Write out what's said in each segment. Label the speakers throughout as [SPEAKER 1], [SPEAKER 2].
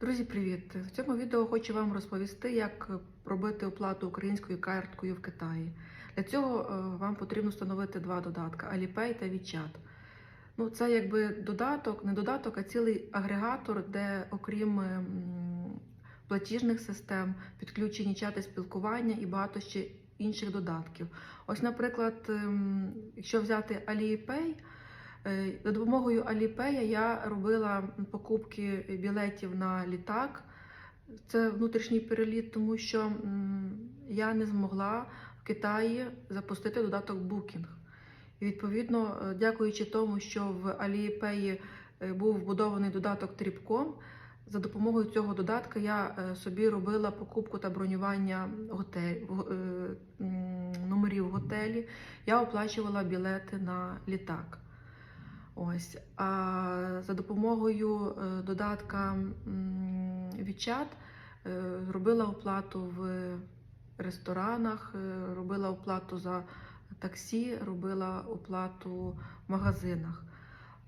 [SPEAKER 1] Друзі, привіт! В цьому відео хочу вам розповісти, як робити оплату українською карткою в Китаї. Для цього е, вам потрібно встановити два додатки Alipay та WeChat. Ну, це якби додаток, не додаток, а цілий агрегатор, де окрім платіжних систем підключені чати спілкування і багато ще інших додатків. Ось, наприклад, ем, якщо взяти Alipay, За допомогою Alipay я робила покупки білетів на літак. Це внутрішній переліт, тому що я не змогла в Китаї запустити додаток Booking. І відповідно, е, дякуючи тому, що в Alipay е, був вбудований додаток Tripcom, за допомогою цього додатка я е, собі робила покупку та бронювання готель, е, номерів готелі. Я оплачувала білети на літак. Ось. А за допомогою е, додатка WeChat е, робила оплату в ресторанах, е, робила оплату за таксі, робила оплату в магазинах.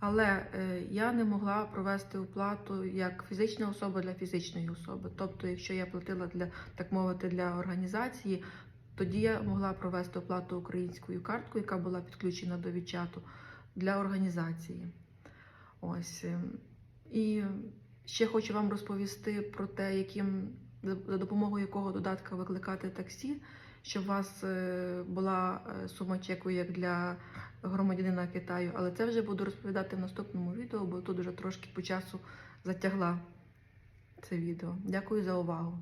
[SPEAKER 1] Але я не могла провести оплату як фізична особа для фізичної особи. Тобто, якщо я платила для так мовити для організації, тоді я могла провести оплату українською карткою, яка була підключена до WeChat для організації. Ось. е, І ще хочу вам розповісти про те, яким за допомогою якого додатка викликати таксі, щоб у вас е, була е, сума чеку як для громадянина Китаю. Але це вже буду розповідати в наступному відео, бо тут вже трошки по часу затягла це відео. Дякую за увагу.